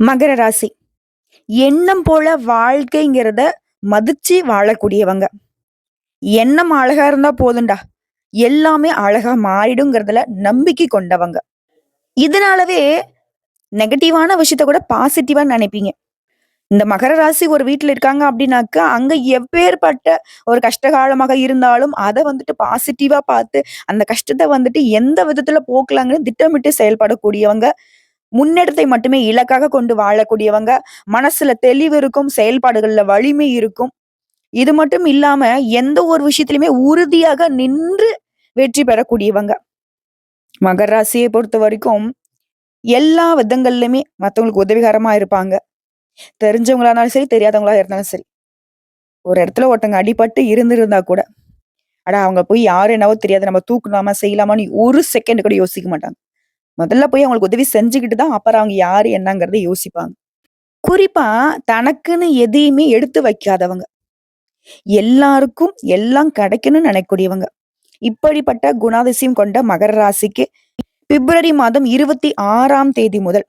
மகர ராசி. எண்ணம் போல வாழ்க்கைங்கிறத மதிச்சு வாழக்கூடியவங்க. எண்ணம் அழகா இருந்தா போதும்டா. எல்லாமே அழகா மாறிடுங்கிறதுல நம்பிக்கை கொண்டவங்க. இதனாலவே நெகட்டிவான விஷயத்த கூட பாசிட்டிவா நினைப்பீங்க. இந்த மகர ராசி ஒரு வீட்டுல இருக்காங்க அப்படின்னாக்கா அங்க எப்பேற்பட்ட ஒரு கஷ்டகாலமாக இருந்தாலும் அதை வந்துட்டு பாசிட்டிவா பார்த்து அந்த கஷ்டத்தை வந்துட்டு எந்த விதத்துல போக்கலாங்கன்னு திட்டமிட்டு செயல்படக்கூடியவங்க முன்னெடுத்தை மட்டுமே இலக்காக கொண்டு வாழக்கூடியவங்க. மனசுல தெளிவு இருக்கும் செயல்பாடுகள்ல வலிமை இருக்கும். இது மட்டும் இல்லாம எந்த ஒரு விஷயத்திலுமே உறுதியாக நின்று வெற்றி பெறக்கூடியவங்க. மகர ராசியை பொறுத்த வரைக்கும் எல்லா விதங்கள்லயுமே மற்றவங்களுக்கு உதவிகரமா இருப்பாங்க. தெரிஞ்சவங்களா இருந்தாலும் சரி தெரியாதவங்களா இருந்தாலும் சரி. ஒரு இடத்துல ஒருத்தங்க அடிபட்டு இருந்திருந்தா கூட அடா அவங்க போய் யாரு என்னவோ தெரியாது நம்ம தூக்கலாமா செய்யலாமான்னு ஒரு செகண்ட் கூட யோசிக்க மாட்டாங்க. முதல்ல போய் அவங்களுக்கு உதவி செஞ்சுக்கிட்டு தான் அப்புறம் அவங்க யாரு என்னங்கிறத யோசிப்பாங்க. குறிப்பா தனக்குன்னு எதையுமே எடுத்து வைக்காதவங்க. எல்லாருக்கும் எல்லாம் கிடைக்கணும்னு நினைக்கக்கூடியவங்க. இப்படிப்பட்ட குணாதிசயம் கொண்ட மகர ராசிக்கு பிப்ரவரி மாதம் இருபத்தி ஆறாம் தேதி முதல்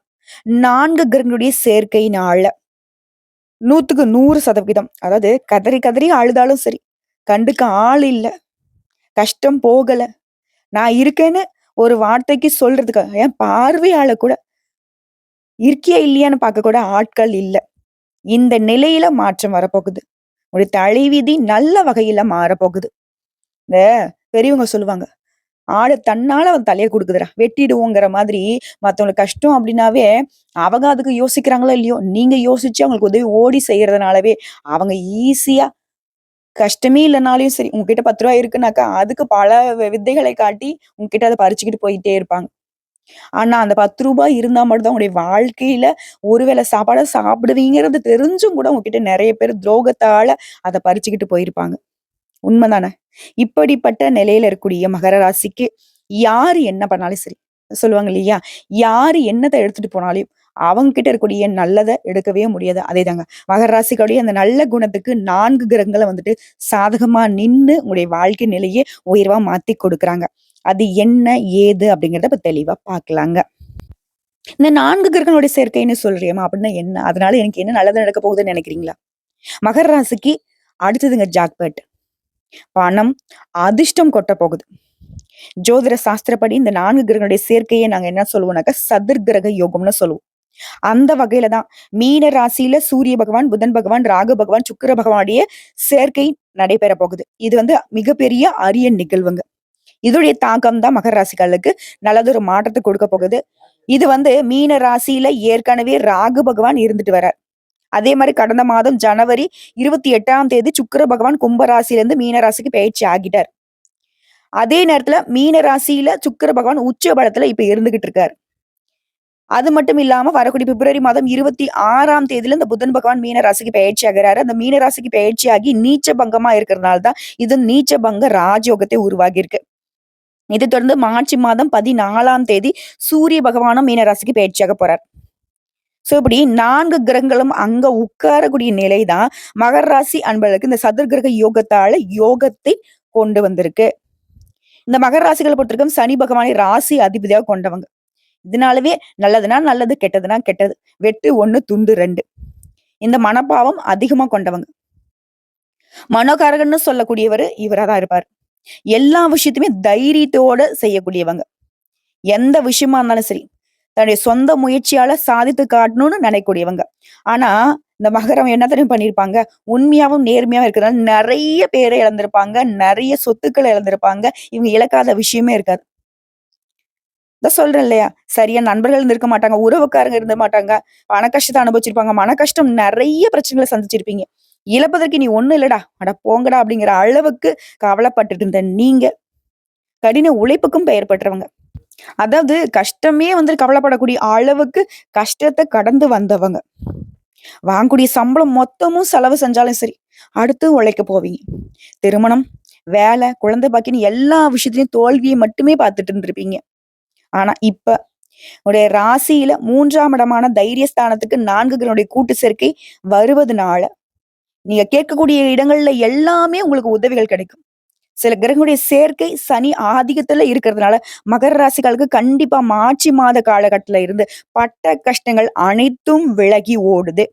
நான்கு கிரகங்களுடைய சேர்க்கை நாள்ல நூத்துக்கு நூறு சதவிகிதம். அதாவது கதறி கதறி அழுதாலும் சரி கண்டுக்க ஆள் இல்லை கஷ்டம் போகல நான் இருக்கேன்னு ஒரு வார்த்தைக்கு சொல்றதுக்கு ஏன் பார்வையால கூட இருக்கியா இல்லையான்னு பார்க்க கூட ஆட்கள் இல்ல. இந்த நிலையில மாற்றம் வரப்போகுது. ஒரு தலைவிதி நல்ல வகையில மாறப்போகுது. இந்த பெரியவங்க சொல்லுவாங்க ஆடு தன்னால அவன் தலையை கொடுக்குதுடா வெட்டிடுவோங்கிற மாதிரி மத்தவங்களுக்கு கஷ்டம் அப்படின்னாவே அவங்க அதுக்கு யோசிக்கிறாங்களோ இல்லையோ நீங்க யோசிச்சு அவங்களுக்கு உதவி ஓடி செய்யறதுனாலவே அவங்க ஈஸியா கஷ்டமே இல்லைனாலையும் சரி உங்ககிட்ட பத்து ரூபா இருக்குனாக்கா அதுக்கு பல வித்தைகளை காட்டி உங்ககிட்ட அதை பறிச்சுக்கிட்டு போயிட்டே இருப்பாங்க. ஆனா அந்த பத்து ரூபாய் இருந்தா மட்டும்தான் உங்களுடைய வாழ்க்கையில ஒருவேளை சாப்பாட சாப்பிடுவீங்கிறது தெரிஞ்சும் கூட உங்ககிட்ட நிறைய பேர் துரோகத்தால அதை பறிச்சுக்கிட்டு போயிருப்பாங்க. உண்மைதானே? இப்படிப்பட்ட நிலையில இருக்கக்கூடிய மகர ராசிக்கு யாரு என்ன பண்ணாலும் சரி சொல்லுவாங்க இல்லையா? யாரு என்னத்தை எடுத்துட்டு போனாலும் அவங்க கிட்ட இருக்கக்கூடிய நல்லதை எடுக்கவே முடியாது. அதேதாங்க. மகர ராசிகளுடைய அந்த நல்ல குணத்துக்கு நான்கு கிரகங்களை வந்துட்டு சாதகமா நின்னு உங்களுடைய வாழ்க்கை நிலையை உயர்வா மாத்தி கொடுக்குறாங்க. அது என்ன ஏது அப்படிங்கறத இப்ப தெளிவா பார்க்கலாங்க இந்த நான்கு கிரகங்களுடைய சேர்க்கைன்னு சொல்றியம்மா அப்படின்னா என்ன? அதனால எனக்கு என்ன நல்லது நடக்க போகுதுன்னு நினைக்கிறீங்களா? மகர ராசிக்கு அடுத்ததுங்க ஜாக்பேட். பணம் அதிர்ஷ்டம் கொட்ட போகுது. ஜோதிட சாஸ்திரப்படி இந்த நான்கு கிரகங்களுடைய சேர்க்கையை நாங்க என்ன சொல்லுவோம்னாக்கா சதுர்கிரக யோகம்னு சொல்லுவோம். அந்த வகையில தான் மீன ராசியில சூரிய பகவான் புதன் பகவான் ராகு பகவான் சுக்கிர பகவானுடைய சேர்க்கை நடைபெற போகுது. இது வந்து மிகப்பெரிய அரிய நிகழ்வுங்க. இதோடைய தாக்கம் தான் மகர ராசிகளுக்கு நல்லதொரு மாற்றத்தை கொடுக்க போகுது. இது வந்து மீன ராசியில ஏற்கனவே ராகு பகவான் இருந்துட்டு வரார். அதே மாதிரி கடந்த மாதம் ஜனவரி இருபத்தி எட்டாம் தேதி சுக்கிர பகவான் கும்பராசிலிருந்து மீனராசிக்கு இருந்து மீன ராசிக்கு பயிற்சி ஆகிட்டார். அதே நேரத்துல மீன ராசியில சுக்கிர பகவான் உச்ச பலத்துல இப்ப இருந்துகிட்டு இருக்காரு. அது மட்டும் இல்லாம வரக்கூடிய பிப்ரவரி மாதம் இருபத்தி ஆறாம் தேதியில இந்த புதன் பகவான் மீன ராசிக்கு பயிற்சி ஆகிறாரு. அந்த மீன ராசிக்கு பயிற்சி ஆகி நீச்ச பங்கமா இருக்கிறதுனால தான் இது நீச்ச பங்க ராஜயோகத்தை உருவாகி இருக்கு இதை தொடர்ந்து மார்ச் மாதம் பதினாலாம் தேதி சூரிய பகவானும் மீன ராசிக்கு பயிற்சியாக போறார். ஸோ இப்படி நான்கு கிரகங்களும் அங்க உட்காரக்கூடிய நிலை தான் மகர ராசி அன்பர்களுக்கு இந்த சதுர் கிரக யோகத்தால யோகத்தை கொண்டு வந்திருக்கு. இந்த மகர ராசிகளை பொறுத்திருக்கும் சனி பகவானை ராசி அதிபதியாக கொண்டவங்க. இதனாலவே நல்லதுன்னா நல்லது கெட்டதுன்னா கெட்டது. வெட்டு ஒண்ணு துண்டு ரெண்டு. இந்த மனப்பாவம் அதிகமா கொண்டவங்க. மனோகாரகன்னு சொல்லக்கூடியவர் இவரா தான் இருப்பார். எல்லா விஷயத்தையுமே தைரியத்தோட செய்யக்கூடியவங்க. எந்த விஷயமா இருந்தாலும் சரி தன்னுடைய சொந்த முயற்சியால சாதித்து காட்டணும்னு நினைக்கக்கூடியவங்க. ஆனா இந்த மகரம் என்ன தெரியும் பண்ணியிருப்பாங்க உண்மையாவும் நேர்மையாவும் இருக்கிறதால நிறைய பேரை இழந்திருப்பாங்க நிறைய சொத்துக்களை இழந்திருப்பாங்க. இவங்க இழக்காத விஷயமே இருக்காது. இதான் சொல்றேன் இல்லையா? சரியா நண்பர்கள் இருந்திருக்க மாட்டாங்க உறவுக்காரங்க இருந்த மாட்டாங்க பண கஷ்டத்தை அனுபவிச்சிருப்பாங்க மன கஷ்டம் நிறைய பிரச்சனைகளை சந்திச்சிருப்பீங்க. இழப்பதற்கு நீ ஒண்ணு இல்லடா அட போங்கடா அப்படிங்கிற அளவுக்கு கவலைப்பட்டுட்டு இருந்த நீங்க. கடின உழைப்புக்கும் பெயர் பெற்றவங்க. அதாவது கஷ்டமே வந்து கவலைப்படக்கூடிய அளவுக்கு கஷ்டத்தை கடந்து வந்தவங்க. வாங்கக்கூடிய சம்பளம் மொத்தமும் செலவு செஞ்சாலும் சரி அடுத்து உழைக்க போவீங்க. திருமணம் வேலை குழந்தை பாக்கின்னு எல்லா விஷயத்திலயும் தோல்வியை மட்டுமே பார்த்துட்டு இருந்திருப்பீங்க. ஆனா இப்ப உடைய ராசியில மூன்றாம் இடமான தைரியஸ்தானத்துக்கு நான்கு கிரகங்களுடைய கூட்டு சேர்க்கை வருவதுனால நீங்க கேட்கக்கூடிய இடங்கள்ல எல்லாமே உங்களுக்கு உதவிகள் கிடைக்கும். சில கிரகங்களுடைய சேர்க்கை சனி ஆதிக்கத்துல இருக்கிறதுனால மகர ராசிகளுக்கு கண்டிப்பா மார்ச் மாத காலகட்டத்துல இருந்து பட்ட கஷ்டங்கள் அனைத்தும் விலகி ஓடுது.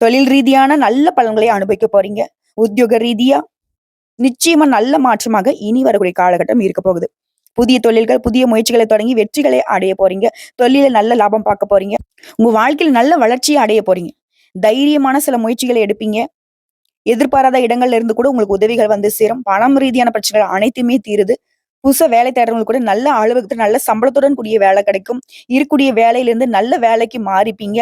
தொழில் ரீதியான நல்ல பலன்களை அனுபவிக்க போறீங்க. உத்தியோக ரீதியா நிச்சயமா நல்ல மாற்றமாக இனி வரக்கூடிய காலகட்டம் இருக்க போகுது. புதிய தொழில்கள் புதிய முயற்சிகளை தொடங்கி வெற்றிகளை அடைய போறீங்க. தொழில நல்ல லாபம் பார்க்க போறீங்க. உங்க வாழ்க்கையில் நல்ல வளர்ச்சியை அடைய போறீங்க. தைரியமான சில முயற்சிகளை எடுப்பீங்க. எதிர்பாராத இடங்கள்ல இருந்து கூட உங்களுக்கு உதவிகள் வந்து சேரும். பணம் ரீதியான பிரச்சனைகள் அனைத்துமே தீருது. புதுசா வேலை தேடுறவங்களுக்கு கூட நல்ல அலுவலகத்துல நல்ல சம்பளத்துடன் கூடிய வேலை கிடைக்கும். இருக்கக்கூடிய வேலையிலிருந்து நல்ல வேலைக்கு மாறிப்பீங்க.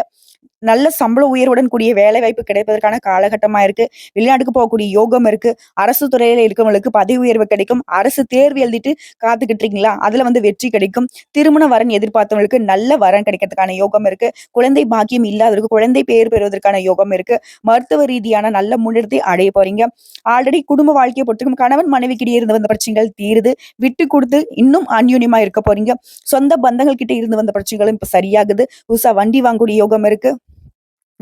நல்ல சம்பள உயர்வுடன் கூடிய வேலை வாய்ப்பு கிடைப்பதற்கான காலகட்டமா இருக்கு. வெளிநாட்டுக்கு போகக்கூடிய யோகம் இருக்கு. அரசு துறையில இருக்கவங்களுக்கு பதவி உயர்வு கிடைக்கும். அரசு தேர்வு எழுதிட்டு காத்துக்கிட்டு இருக்கீங்களா? அதுல வந்து வெற்றி கிடைக்கும். திருமண வரன் எதிர்பார்த்தவங்களுக்கு நல்ல வரன் கிடைக்கிறதுக்கான யோகம் இருக்கு. குழந்தை பாக்கியம் இல்லாதவருக்கு குழந்தை பெயர் பெறுவதற்கான யோகம் இருக்கு. மருத்துவ ரீதியான நல்ல முன்னேற்றத்தை அடைய போறீங்க. ஆல்ரெடி குடும்ப வாழ்க்கையை பொறுத்துக்கும் கணவன் மனைவிக்கிட்டே இருந்து வந்த பிரச்சனைகள் தீருது. விட்டு கொடுத்து இன்னும் அந்யூன்யமா இருக்க போறீங்க. சொந்த பந்தங்கள் கிட்ட இருந்து வந்த பிரச்சனைகளும் இப்ப சரியாகுது. புதுசா வண்டி வாங்கக்கூடிய யோகம் இருக்கு.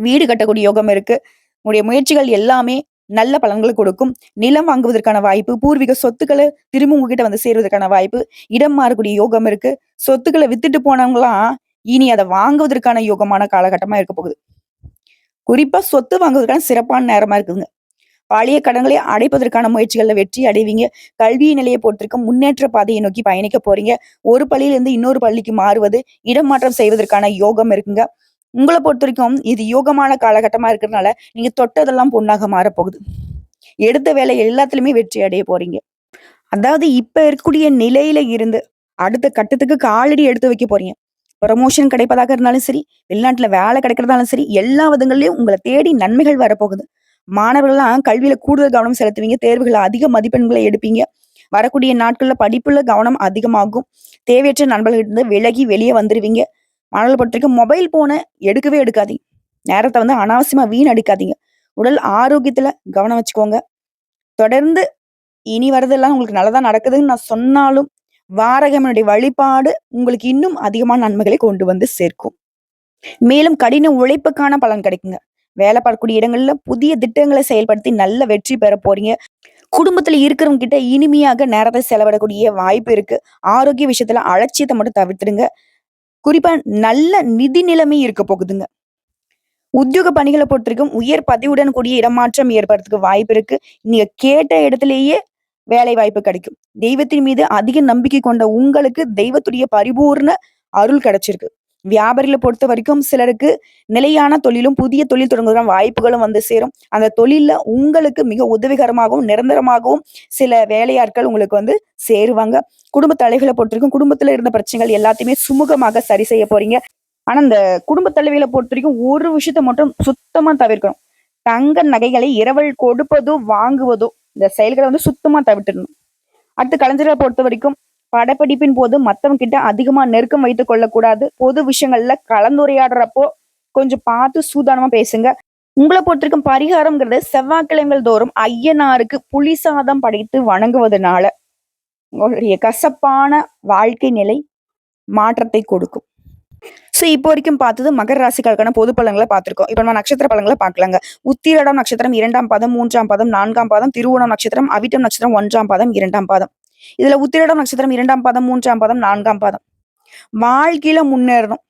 வீடு கட்டக்கூடிய யோகம் இருக்கு. உங்களுடைய முயற்சிகள் எல்லாமே நல்ல பலன்களை கொடுக்கும். நிலம் வாங்குவதற்கான வாய்ப்பு பூர்வீக சொத்துக்களை திரும்ப உங்ககிட்ட வந்து சேருவதற்கான வாய்ப்பு இடம் மாறக்கூடிய யோகம் இருக்கு. சொத்துக்களை வித்துட்டு போனவங்களாம் இனி அதை வாங்குவதற்கான யோகமான காலகட்டமா இருக்க போகுது. குறிப்பா சொத்து வாங்குவதற்கான சிறப்பான நேரமா இருக்குதுங்க. பழைய கடன்களை அடைப்பதற்கான முயற்சிகளில் வெற்றி அடைவீங்க. கல்வி நிலையை பொறுத்திருக்கும் முன்னேற்ற பாதையை நோக்கி பயணிக்க போறீங்க. ஒரு பள்ளியிலிருந்து இன்னொரு பள்ளிக்கு மாறுவது இடமாற்றம் செய்வதற்கான யோகம் இருக்குங்க. உங்களை பொறுத்த வரைக்கும் இது யோகமான காலகட்டமா இருக்கிறதுனால நீங்க தொட்டதெல்லாம் பொண்ணாக மாறப்போகுது. எடுத்த வேலை எல்லாத்துலயுமே வெற்றி அடைய போறீங்க. அதாவது இப்ப இருக்கக்கூடிய நிலையில இருந்து அடுத்த கட்டத்துக்கு காலடி எடுத்து வைக்க போறீங்க. ப்ரமோஷன் கிடைப்பதாக இருந்தாலும் சரி வெளிநாட்டுல வேலை கிடைக்கிறதாலும் சரி எல்லா விதங்கள்லயும் உங்களை தேடி நன்மைகள் வரப்போகுது. மாணவர்கள்லாம் கல்வியில கூடுதல் கவனம் செலுத்துவீங்க. தேர்வுகளை அதிக மதிப்பெண்களை எடுப்பீங்க. வரக்கூடிய நாட்கள்ல படிப்புல கவனம் அதிகமாகும். தேவையற்ற நண்பர்களிருந்து விலகி வெளியே வந்துருவீங்க. மணல் பொறுத்த வரைக்கும் மொபைல் போனை எடுக்கவே எடுக்காதீங்க. நேரத்தை வந்து அனாவசியமாக வீண் அடிக்காதீங்க உடல் ஆரோக்கியத்தில் கவனம் வச்சுக்கோங்க. தொடர்ந்து இனி வரதெல்லாம் உங்களுக்கு நல்லதாக நடக்குதுன்னு நான் சொன்னாலும் வாரகமனுடைய வழிபாடு உங்களுக்கு இன்னும் அதிகமான நன்மைகளை கொண்டு வந்து சேர்க்கும். மேலும் கடின உழைப்புக்கான பலன் கிடைக்குங்க. வேலை பார்க்கக்கூடிய இடங்கள்ல புதிய திட்டங்களை செயல்படுத்தி நல்ல வெற்றி பெற போறீங்க. குடும்பத்துல இருக்கிறவங்க கிட்ட இனிமையாக நேரத்தை செலவிடக்கூடிய வாய்ப்பு இருக்கு. ஆரோக்கிய விஷயத்துல அலட்சியத்தை மட்டும் தவிர்த்துடுங்க. குறிப்பா நல்ல நிதி நிலைமை இருக்க போகுதுங்க. உத்தியோக பணிகளை பொறுத்திருக்கும் உயர் பதவியுடன் கூடிய இடமாற்றம் ஏற்படுறதுக்கு வாய்ப்பு இருக்கு. நீங்க கேட்ட இடத்திலேயே வேலை வாய்ப்பு கிடைக்கும். தெய்வத்தின் மீது அதிக நம்பிக்கை கொண்ட உங்களுக்கு தெய்வத்துடைய பரிபூர்ண அருள் கிடைச்சிருக்கு. வியாபாரியில பொறுத்த வரைக்கும் சிலருக்கு நிலையான தொழிலும் புதிய தொழில் தொடங்குவதற்கான வாய்ப்புகளும் வந்து சேரும். அந்த தொழில உங்களுக்கு மிக உதவிகரமாகவும் நிரந்தரமாகவும் சில வேலையாட்கள் உங்களுக்கு வந்து சேருவாங்க. குடும்ப தலைவிகளை பொறுத்த வரைக்கும் குடும்பத்துல இருந்த பிரச்சனைகள் எல்லாத்தையுமே சுமூகமாக சரி செய்ய போறீங்க. ஆனா இந்த குடும்ப தலைவிகளை பொறுத்த வரைக்கும் ஒரு விஷயத்த மட்டும் சுத்தமா தவிர்க்கணும். தங்க நகைகளை இரவல் கொடுப்பதோ வாங்குவதோ இந்த செயல்களை வந்து சுத்தமா தவிர்த்துடணும். அடுத்து கலைஞர்களை பொறுத்த வரைக்கும் படப்பிடிப்பின் போது மற்றவங்க கிட்ட அதிகமா நெருக்கம் வைத்துக் கொள்ளக்கூடாது. பொது விஷயங்கள்ல கலந்துரையாடுறப்போ கொஞ்சம் பார்த்து சூதானமா பேசுங்க. உங்களை பொறுத்திருக்கும் பரிகாரம்ங்கிறது செவ்வாய்க்கிழமைகள் தோறும் ஐயனாருக்கு புலி சாதம் படைத்து வணங்குவதனால உங்களுடைய கசப்பான வாழ்க்கை நிலை மாற்றத்தை கொடுக்கும். ஸோ இப்போ வரைக்கும் பார்த்தது மகர ராசிகளுக்கான பொது பலன்களை பார்த்துருக்கோம். இப்போ நம்ம நட்சத்திர பலன்களை பார்க்கலாங்க. உத்திரடம் நட்சத்திரம் இரண்டாம் பாதம் மூன்றாம் பாதம் நான்காம் பாதம் திருவோணம் நட்சத்திரம் அவிட்டம் நட்சத்திரம் ஒன்றாம் பாதம் இரண்டாம் பாதம். இதுல உத்திரடம் நட்சத்திரம் இரண்டாம் பாதம் மூன்றாம் பாதம் நான்காம் பாதம். வாழ்க்கையில முன்னேறணும்.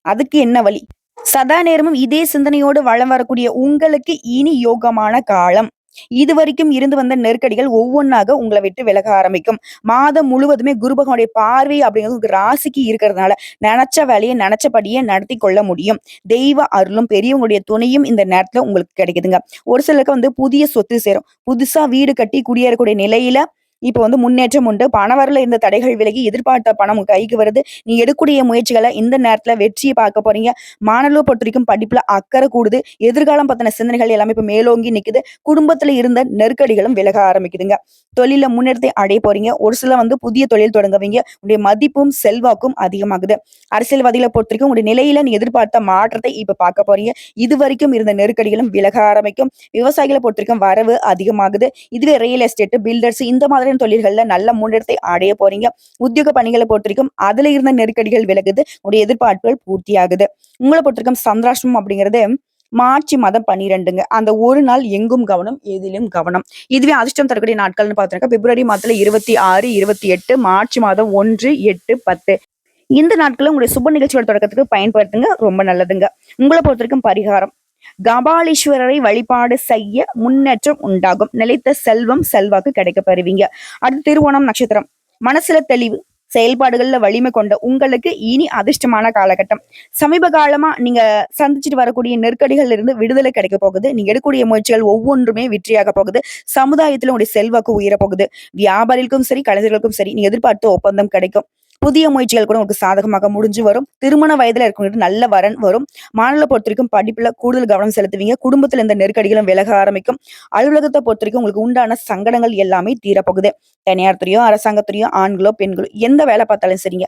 அதுக்கு என்ன வழி? சதா நேரமும் இதே சிந்தனையோடு வளம் வரக்கூடிய உங்களுக்கு இனி யோகமான காலம். இது வரைக்கும் இருந்து வந்த நெருக்கடிகள் ஒவ்வொன்றாக உங்களை விட்டு விலக ஆரம்பிக்கும். மாதம் முழுவதுமே குருபகனுடைய பார்வை அப்படிங்கிறது உங்க ராசிக்கு இருக்கிறதுனால நினைச்ச வேலையை நினைச்சபடியே நடத்தி கொள்ள முடியும். தெய்வ அருளும் பெரியவங்களுடைய துணையும் இந்த நேரத்துல உங்களுக்கு கிடைக்குதுங்க. ஒரு சிலருக்கு வந்து புதிய சொத்து சேரும். புதுசா வீடு கட்டி குடியேறக்கூடிய நிலையில இப்போ வந்து முன்னேற்றம் உண்டு. பணவரில் இருந்த தடைகள் விலகி எதிர்பார்த்த பணம் கைக்கு வருது. நீ எடுக்கக்கூடிய முயற்சிகளை இந்த நேரத்தில் வெற்றியை பார்க்க போறீங்க. மாணவர்களை பொறுத்த வரைக்கும் அக்கறை கூடுது. எதிர்காலம் பத்தின சிந்தனைகள் எல்லாமே இப்போ மேலோங்கி நிற்குது குடும்பத்தில் இருந்த நெருக்கடிகளும் விலக ஆரம்பிக்குதுங்க. தொழில முன்னேற்றத்தை அடைய போறீங்க. ஒரு சில வந்து புதிய தொழில் தொடங்குவீங்க. உடைய மதிப்பும் செல்வாக்கும் அதிகமாகுது. அரசியல்வாதிகளை பொறுத்த வரைக்கும் உங்களுடைய நிலையில நீ எதிர்பார்த்த மாற்றத்தை இப்போ பார்க்க போறீங்க. இது வரைக்கும் இருந்த நெருக்கடிகளும் விலக ஆரம்பிக்கும். விவசாயிகளை பொறுத்த வரைக்கும் வரவு அதிகமாகுது. இதுவே ரியல் எஸ்டேட் பில்டர்ஸ் இந்த மாதிரி மாதிரியான தொழில்கள்ல நல்ல முன்னேற்றத்தை அடைய போறீங்க. உத்தியோக பணிகளை பொறுத்த வரைக்கும் அதுல இருந்த நெருக்கடிகள் விலகுது. உங்களுடைய எதிர்பார்ப்புகள் பூர்த்தியாகுது. உங்களை பொறுத்த வரைக்கும் அப்படிங்கிறது மார்ச் மாதம் பன்னிரெண்டுங்க. அந்த ஒரு நாள் எங்கும் கவனம் எதிலும் கவனம். இதுவே அதிர்ஷ்டம் தரக்கூடிய நாட்கள்னு பார்த்தோம்னா பிப்ரவரி மாதத்துல இருபத்தி ஆறு இருபத்தி எட்டு மார்ச் மாதம் ஒன்று எட்டு பத்து. இந்த நாட்களும் உங்களுடைய சுப நிகழ்ச்சியோட தொடக்கத்துக்கு பயன்படுத்துங்க. ரொம்ப நல்லதுங்க. உங்களை பொறுத்த வரைக்கும் பரிகாரம். கபாலீஸ்வரரை வழிபாடு செய்ய முன்னேற்றம் உண்டாகும். நிலைத்த செல்வம் செல்வாக்கு கிடைக்க பெறுவீங்க. அடுத்து திருவோணம் நட்சத்திரம். மனசுல தெளிவு செயல்பாடுகள்ல வலிமை கொண்ட உங்களுக்கு இனி அதிர்ஷ்டமான காலகட்டம். சமீப காலமா நீங்க சந்திச்சுட்டு வரக்கூடிய நெருக்கடிகள்ல இருந்து விடுதலை கிடைக்க போகுது. நீங்க எடுக்கக்கூடிய முயற்சிகள் ஒவ்வொன்றுமே வெற்றியாக போகுது. சமுதாயத்துல உங்களுடைய செல்வாக்கு உயர போகுது. வியாபாரிகளுக்கும் சரி கலைஞர்களுக்கும் சரி நீங்க எதிர்பார்த்த ஒப்பந்தம் கிடைக்கும். புதிய முயற்சிகள் கூட உங்களுக்கு சாதகமாக முடிஞ்சு வரும். திருமண வயதில் இருக்கவங்களுக்கு நல்ல வரன் வரும். மாநில பொறுத்த வரைக்கும் படிப்புல கூடுதல் கவனம் செலுத்துவீங்க. குடும்பத்துல இந்த நெருக்கடிகளும் விலக ஆரம்பிக்கும். அலுவலகத்தை பொறுத்த வரைக்கும் உங்களுக்கு உண்டான சங்கடங்கள் எல்லாமே தீரப்போகுது. தனியார் துறையோ அரசாங்கத்துறையோ ஆண்களோ பெண்களோ எந்த வேலை பார்த்தாலும் சரிங்க.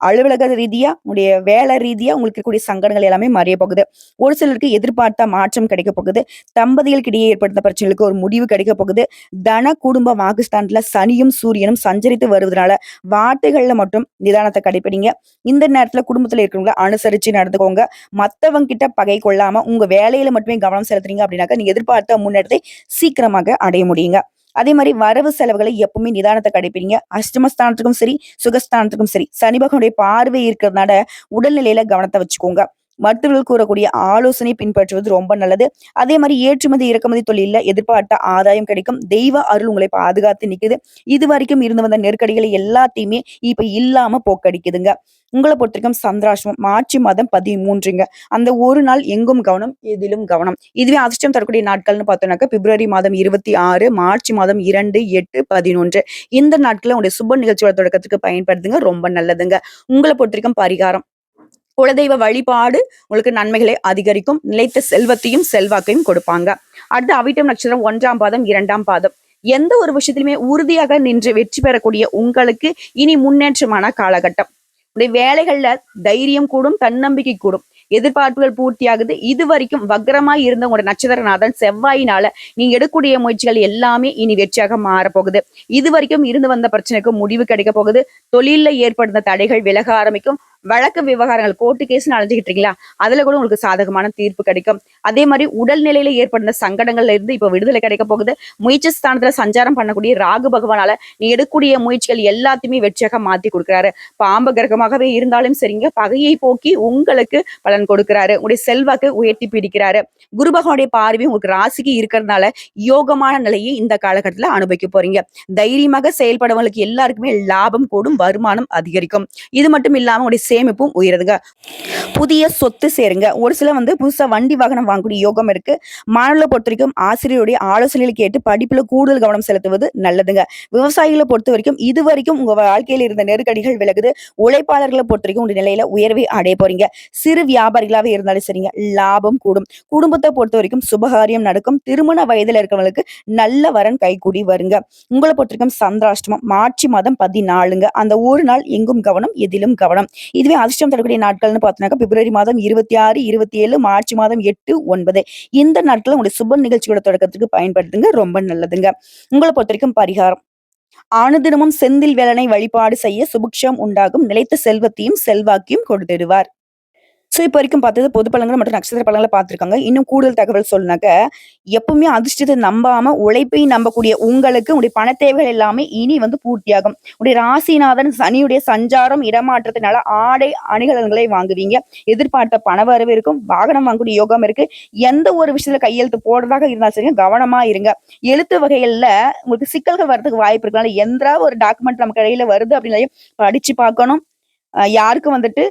அலுவலக ரீதியா உடைய வேலை ரீதியா உங்களுக்கு இருக்கக்கூடிய சங்கடங்கள் எல்லாமே மறைய போகுது. ஒரு சிலருக்கு எதிர்பார்த்த மாற்றம் கிடைக்க போகுது. தம்பதிகளுக்கு இடையே ஏற்படுத்த பிரச்சனைகளுக்கு ஒரு முடிவு கிடைக்க போகுது. தன குடும்ப வாக்குஸ்தானத்துல சனியும் சூரியனும் சஞ்சரித்து வருவதனால வார்த்தைகள்ல மட்டும் நிதானத்தை கடைபிடிங்க இந்த நேரத்துல குடும்பத்துல இருக்கிறவங்கள அனுசரிச்சு நடந்துக்கோங்க. மத்தவங்க கிட்ட பகை கொள்ளாம உங்க வேலையில மட்டுமே கவனம் செலுத்துறீங்க அப்படின்னாக்க நீங்க எதிர்பார்த்த முன்னேற்றத்தை சீக்கிரமாக அடைய முடியுங்க. அதே மாதிரி வரவு செலவுகளை எப்பவுமே நிதானத்தை கடைபிடிங்க அஷ்டமஸ்தானத்துக்கும் சரி சுகஸ்தானத்துக்கும் சரி சனி பகவனுடைய பார்வை இருக்கிறதுனால உடல்நிலையில கவனத்தை வச்சுக்கோங்க. மருத்துவர்கள் கூறக்கூடிய ஆலோசனை பின்பற்றுவது ரொம்ப நல்லது. அதே மாதிரி ஏற்றுமதி இறக்குமதி தொழில எதிர்பார்த்த ஆதாயம் கிடைக்கும். தெய்வ அருள் உங்களை பாதுகாத்து நிக்குது. இது வரைக்கும் இருந்து வந்த நெருக்கடிகளை எல்லாத்தையுமே இப்ப இல்லாம போக்கடிக்குதுங்க. உங்களை பொறுத்த வரைக்கும் சந்திராசிரமம் மார்ச் மாதம் பதிமூன்றுங்க. அந்த ஒரு நாள் எங்கும் கவனம் எதிலும் கவனம். இதுவே அதிர்ஷ்டம் தரக்கூடிய நாட்கள்னு பார்த்தோம்னாக்க பிப்ரவரி மாதம் இருபத்தி ஆறு மார்ச் மாதம் இரண்டு எட்டு பதினொன்று. இந்த நாட்களை உங்களுடைய சுப நிகழ்ச்சியோட தொடக்கத்துக்கு பயன்படுத்துங்க. ரொம்ப நல்லதுங்க. உங்களை பொறுத்த வரைக்கும் பரிகாரம். குலதெய்வ வழிபாடு உங்களுக்கு நன்மைகளை அதிகரிக்கும். நிலைத்த செல்வத்தையும் செல்வாக்கையும் கொடுப்பாங்க. அடுத்து அவிட்டம் நட்சத்திரம் ஒன்றாம் பாதம் இரண்டாம் பாதம். எந்த ஒரு விஷயத்திலுமே உறுதியாக நின்று வெற்றி பெறக்கூடிய உங்களுக்கு இனி முன்னேற்றமான காலகட்டம். உடைய வேலைகள்ல தைரியம் கூடும் தன்னம்பிக்கை கூடும். எதிர்பார்ப்புகள் பூர்த்தியாகுது. இது வரைக்கும் வக்ரமாய் இருந்த உங்களோட நட்சத்திரநாதன் செவ்வாயினால நீங்க எடுக்கக்கூடிய முயற்சிகள் எல்லாமே இனி வெற்றியாக மாறப்போகுது. இது வரைக்கும் இருந்து வந்த பிரச்சனைக்கு முடிவு கிடைக்க போகுது. தொழில ஏற்படுத்த தடைகள் விலக ஆரம்பிக்கும். வழக்கு விவகாரங்கள் கோர்ட்டு கேஸ் அழைஞ்சிக்கிட்டு இருக்கீங்களா? அதுல கூட உங்களுக்கு சாதகமான தீர்ப்பு கிடைக்கும். அதே மாதிரி உடல்நிலையில ஏற்படுத்த சங்கடங்கள்ல இருந்து இப்ப விடுதலை கிடைக்க போகுது. முயற்சி ஸ்தானத்துல சஞ்சாரம் பண்ணக்கூடிய ராகு பகவானால நீ எடுக்கக்கூடிய முயற்சிகள் எல்லாத்தையுமே வெற்றியாக மாத்தி கொடுக்குறாரு. பாம்பு கிரகமாகவே இருந்தாலும் சரிங்க பகையை போக்கி உங்களுக்கு பலன் கொடுக்கிறாரு. உங்களுடைய செல்வாக்கு உயர்த்தி பிடிக்கிறாரு. குரு பகவானுடைய பார்வை உங்களுக்கு ராசிக்கு இருக்கிறதுனால யோகமான நிலையை இந்த காலகட்டத்துல அனுபவிக்க போறீங்க. தைரியமாக செயல்படவங்களுக்கு எல்லாருக்குமே லாபம் கூடும் வருமானம் அதிகரிக்கும். இது மட்டும் இல்லாம உங்களுடைய சேமிப்பும் உயருதுங்க. புதிய சொத்து சேருங்க. ஒரு சில வந்து புதுசா வண்டி வாகனம் வாங்கக்கூடிய யோகம் இருக்கு. மாணவர்களை பொறுத்த வரைக்கும் ஆசிரியருடைய ஆலோசனைகளை கேட்டு படிப்புல கூடுதல் கவனம் செலுத்துவது நல்லதுங்க. விவசாயிகளை பொறுத்த வரைக்கும் இது வரைக்கும் உங்க வாழ்க்கையில இருந்த நெருக்கடிகள் விலகுது. உழைப்பாளர்களை பொறுத்த வரைக்கும் உங்க நிலையில உயர்வை அடைய போறீங்க. சிறு வியாபாரிகளாவே இருந்தாலும் சரிங்க. லாபம் கூடும். குடும்பத்தை பொறுத்த வரைக்கும் சுபகாரியம் நடக்கும். திருமண வயதுல இருக்கிறவங்களுக்கு நல்ல வரன் கைகூடி வருங்க. உங்களை பொறுத்த வரைக்கும் சந்திராஷ்டமம் மார்ச் மாதம் பதினாலுங்க. அந்த ஒரு நாள் எங்கும் கவனம் எதிலும் கவனம். இதுவே அதிர்ஷ்டம் தரக்கூடிய நாட்கள்னு பார்த்தோம்னாக்கா பிப்ரவரி மாதம் இருபத்தி ஆறு இருபத்தி ஏழு மார்ச் மாதம் எட்டு ஒன்பது. இந்த நாட்கள் உங்களுடைய சுப நிகழ்ச்சியோட தொடக்கத்துக்கு பயன்படுத்துங்க. ரொம்ப நல்லதுங்க. உங்களை பொறுத்த வரைக்கும் பரிகாரம். ஆணுதினமும் செந்தில் வேலனை வழிபாடு செய்ய சுபிக்ஷம் உண்டாகும். நிலைத்த செல்வத்தையும் செல்வாக்கையும் கொடுத்திடுவார். ஸோ இப்போ வரைக்கும் பார்த்தது பொது பலன்கள் மற்றும் நட்சத்திர பழங்களை பார்த்துருக்காங்க. இன்னும் கூடுதல் தகவல் சொல்லுனாக்க எப்பவுமே அதிர்ஷ்டத்தை நம்பாம உழைப்பை நம்பக்கூடிய உங்களுக்கு உடைய பண தேவைகள் எல்லாமே இனி வந்து பூர்த்தியாகும். உடைய ராசிநாதன் சனியுடைய சஞ்சாரம் இடமாற்றத்தினால ஆடை அணிகலன்களை வாங்குவீங்க. எதிர்பார்த்த பண வரவு இருக்கும் வாகனம் வாங்கக்கூடிய யோகம் இருக்கு. எந்த ஒரு விஷயத்துல கையெழுத்து போடுறதாக இருந்தாலும் சரி கவனமா இருங்க. எழுத்து வகைகள்ல உங்களுக்கு சிக்கல்கள் வர்றதுக்கு வாய்ப்பு இருக்கனால எந்த ஒரு டாக்குமெண்ட் நம்ம கையில வருது அப்படின்னு படிச்சு பார்க்கணும். யாருக்கு வந்துட்டு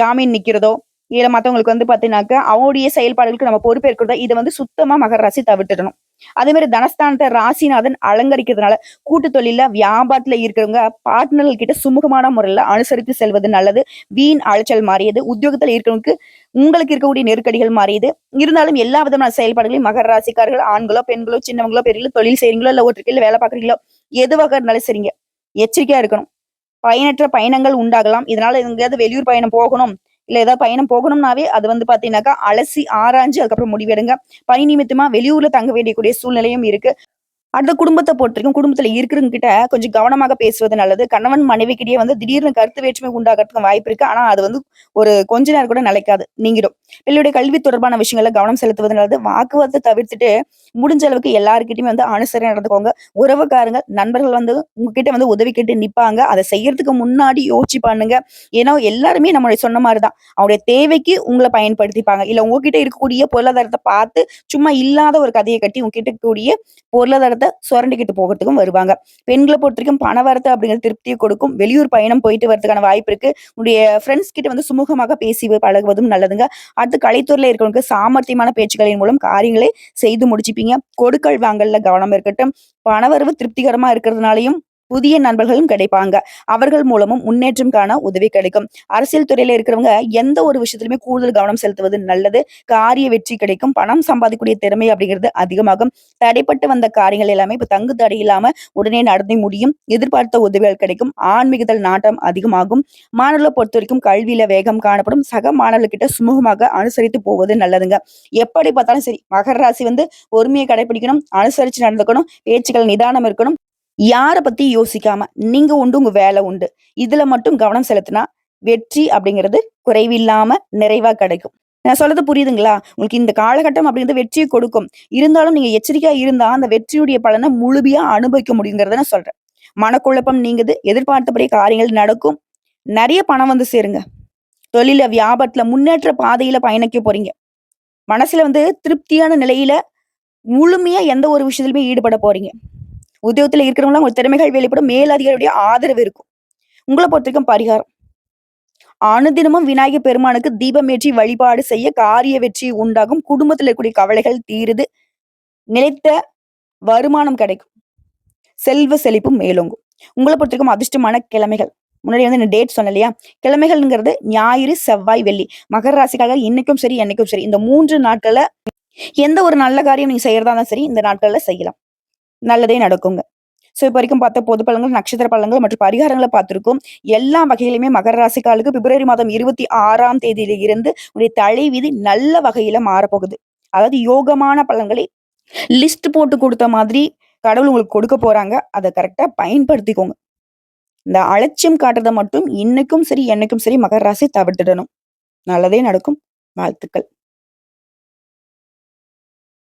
ஜாமீன் நிக்கிறதோ இல்ல மத்தவங்களுக்கு வந்து பாத்தீங்கன்னாக்க அவனுடைய செயல்பாடுகளுக்கு நம்ம பொறுப்பேற்கிறதோ இதை வந்து சுத்தமா மகர ராசி தவிர்த்துடணும். அதே மாதிரி தனஸ்தானத்தை ராசிநாதன் அலங்கரிக்கிறதுனால கூட்டு தொழில வியாபாரத்துல இருக்கிறவங்க பார்ட்னர்கள் கிட்ட சுமூகமான முறையில அனுசரித்து செல்வது நல்லது. வீண் அலைச்சல் மாறியது. உத்தியோகத்துல இருக்கிறவங்களுக்கு உங்களுக்கு இருக்கக்கூடிய நெருக்கடிகள் மாறியது. இருந்தாலும் எல்லா விதமான செயல்பாடுகளையும் மகர ராசிக்காரர்கள் ஆண்களோ பெண்களோ சின்னவங்களோ பெரியங்களோ தொழில் செய்றீங்களோ இல்ல ஒற்றுக்கையில வேலை பார்க்குறீங்களோ எதுவாக இருந்தாலும் சரிங்க. எச்சரிக்கையா இருக்கணும். பயனற்ற பயணங்கள் உண்டாகலாம். இதனால எங்கேயாவது வெளியூர் பயணம் போகணும் இல்ல ஏதாவது பயணம் போகணும்னாவே அது வந்து பாத்தீங்கன்னாக்கா அலசி ஆராய்ஞ்சு அதுக்கப்புறம் முடிவெடுங்க. பணி நிமித்தமா வெளியூர்ல தங்க வேண்டியக்கூடிய சூழ்நிலையும் இருக்கு. அடுத்த குடும்பத்தை பொறுத்தவரைக்கும் குடும்பத்துல இருக்கிறவங்க கிட்ட கொஞ்சம் கவனமாக பேசுவது நல்லது. கணவன் மனைவிக்கிடையே வந்து திடீர்னு கருத்து வேற்றுமை உண்டாகறதுக்கு வாய்ப்பு இருக்கு. ஆனா அது வந்து ஒரு கொஞ்ச நேரம் கூட நிலைக்காது. நீங்கிடும். பிள்ளையுடைய கல்வி தொடர்பான விஷயங்கள்ல கவனம் செலுத்துவது நல்லது. வாக்குவாதத்த தவிர்த்துட்டு முடிஞ்ச அளவுக்கு எல்லாருக்கிட்டையுமே வந்து அனுசரணை நடந்துக்கோங்க. உறவுக்காரங்க, நண்பர்கள் வந்து உங்ககிட்ட வந்து உதவி கேட்டு நிப்பாங்க. அதை செய்யறதுக்கு முன்னாடி யோசிச்சு பண்ணுங்க. ஏன்னா எல்லாருமே நம்மளுடைய சொன்ன மாதிரி தான். அவங்களுடைய தேவைக்கு உங்களை பயன்படுத்திப்பாங்க. இல்ல உங்ககிட்ட இருக்கக்கூடிய பொருளாதாரத்தை பார்த்து சும்மா இல்லாத ஒரு கதையை கட்டி உங்ககிட்ட கூடிய பொருளாதாரத்தை சுரண்டிக்கிட்டு போகறதுக்கும் வருவாங்க. பெண்களை பொறுத்தவரைக்கும் பண வரத்து அப்படிங்கிறது திருப்தியை கொடுக்கும். வெளியூர் பயணம் போயிட்டு வரதுக்கான வாய்ப்பு இருக்கு. உங்களுடைய ஃப்ரெண்ட்ஸ் கிட்ட வந்து சுமூகமாக பேசி பழகுவதும் நல்லதுங்க. அடுத்து கலைத்துறையில இருக்கிறவங்களுக்கு சாமர்த்தியமான பேச்சுக்களின் மூலம் காரியங்களை செய்து முடிச்சுப்பீங்க. கொடுக்கல் வாங்கல்ல கவனம் இருக்கட்டும். பணவரவு திருப்திகரமா இருக்கிறதுனாலயும் புதிய நண்பர்களும் கிடைப்பாங்க. அவர்கள் மூலமும் முன்னேற்றம் காண உதவி கிடைக்கும். அரசியல் துறையில இருக்கிறவங்க எந்த ஒரு விஷயத்திலுமே கூடுதல் கவனம் செலுத்துவது நல்லது. காரிய வெற்றி கிடைக்கும். பணம் சம்பாதிக்கக்கூடிய திறமை அப்படிங்கிறது அதிகமாகும். தடைப்பட்டு வந்த காரியங்கள் எல்லாமே இப்ப தங்கு தடை இல்லாம உடனே நடந்து முடியும். எதிர்பார்த்த உதவிகள் கிடைக்கும். ஆன்மீகத்தில் நாட்டம் அதிகமாகும். மாணவளை பொறுத்த வரைக்கும் கல்வியில வேகம் காணப்படும். சக மாணவர்கிட்ட சுமூகமாக அனுசரித்து போவது நல்லதுங்க. எப்படி பார்த்தாலும் சரி, மகர ராசி வந்து பொறுமையை கடைபிடிக்கணும். அனுசரிச்சு நடந்துக்கணும். பேச்சுக்கள் நிதானம் இருக்கணும். யாரை பத்தி யோசிக்காம, நீங்க உண்டு, உங்க வேலை உண்டு. இதுல மட்டும் கவனம் செலுத்தினா, வெற்றி அப்படிங்கிறது குறைவில்லாம நிறைவா கிடைக்கும். நான் சொல்றது புரியுதுங்களா? உங்களுக்கு இந்த காலகட்டம் அப்படிங்கிறது வெற்றியை கொடுக்கும். இருந்தாலும் நீங்க எச்சரிக்கையா இருந்தா, அந்த வெற்றியுடைய பலனை முழுமையா அனுபவிக்க முடியுங்கிறத நான் சொல்றேன். மனக்குழப்பம் நீங்குது. எதிர்பார்த்தபடி காரியங்கள் நடக்கும். நிறைய பணம் வந்து சேருங்க. தொழில வியாபாரத்துல முன்னேற்ற பாதையில பயணிக்க போறீங்க. மனசுல வந்து திருப்தியான நிலையில முழுமையா எந்த ஒரு விஷயத்திலுமே ஈடுபட போறீங்க. உத்தியோகத்தில் இருக்கிறவங்களும் உங்கள் திறமைகள் வெளிப்படும். மேலதிகாரியுடைய ஆதரவு இருக்கும். உங்களை பொறுத்தவரைக்கும் பரிகாரம். அனுதினமும் விநாயகர் பெருமானுக்கு தீபம் ஏற்றி வழிபாடு செய்ய காரிய வெற்றி உண்டாகும். குடும்பத்தில் இருக்கக்கூடிய கவலைகள் தீருது. நிலைத்த வருமானம் கிடைக்கும். செல்வ செழிப்பும் மேலோங்கும். உங்களை பொறுத்தவரைக்கும் அதிர்ஷ்டமான கிழமைகள். முன்னாடி வந்து டேட் சொன்னேன் இல்லையா? கிழமைகள்ங்கிறது ஞாயிறு, செவ்வாய், வெள்ளி. மகர ராசிக்காக இன்னைக்கும் சரி, என்னைக்கும் சரி இந்த மூன்று நாட்களில் எந்த ஒரு நல்ல காரியம் நீங்க செய்யறதா இருந்தாலும் சரி, இந்த நாட்கள்ல செய்யலாம். நல்லதே நடக்குங்க. ஸோ இப்போ வரைக்கும் பார்த்த பொது பழங்கள் நட்சத்திர பழங்கள் மற்றும் பரிகாரங்களை பார்த்துருக்கோம் எல்லா வகையிலுமே மகர ராசிக்காலுக்கு பிப்ரவரி மாதம் 26ஆம் தேதியில இருந்து உடைய தலைவிதி நல்ல வகையில மாறப்போகுது. அதாவது யோகமான பழங்களை லிஸ்ட் போட்டு கொடுத்த மாதிரி கடவுள் உங்களுக்கு கொடுக்க போறாங்க. அதை கரெக்டாக பயன்படுத்திக்கோங்க. இந்த அலட்சியம் காட்டுறத மட்டும் இன்னைக்கும் சரி, என்னைக்கும் சரி மகர ராசி தவிர்த்திடணும். நல்லதே நடக்கும். வாழ்த்துக்கள்.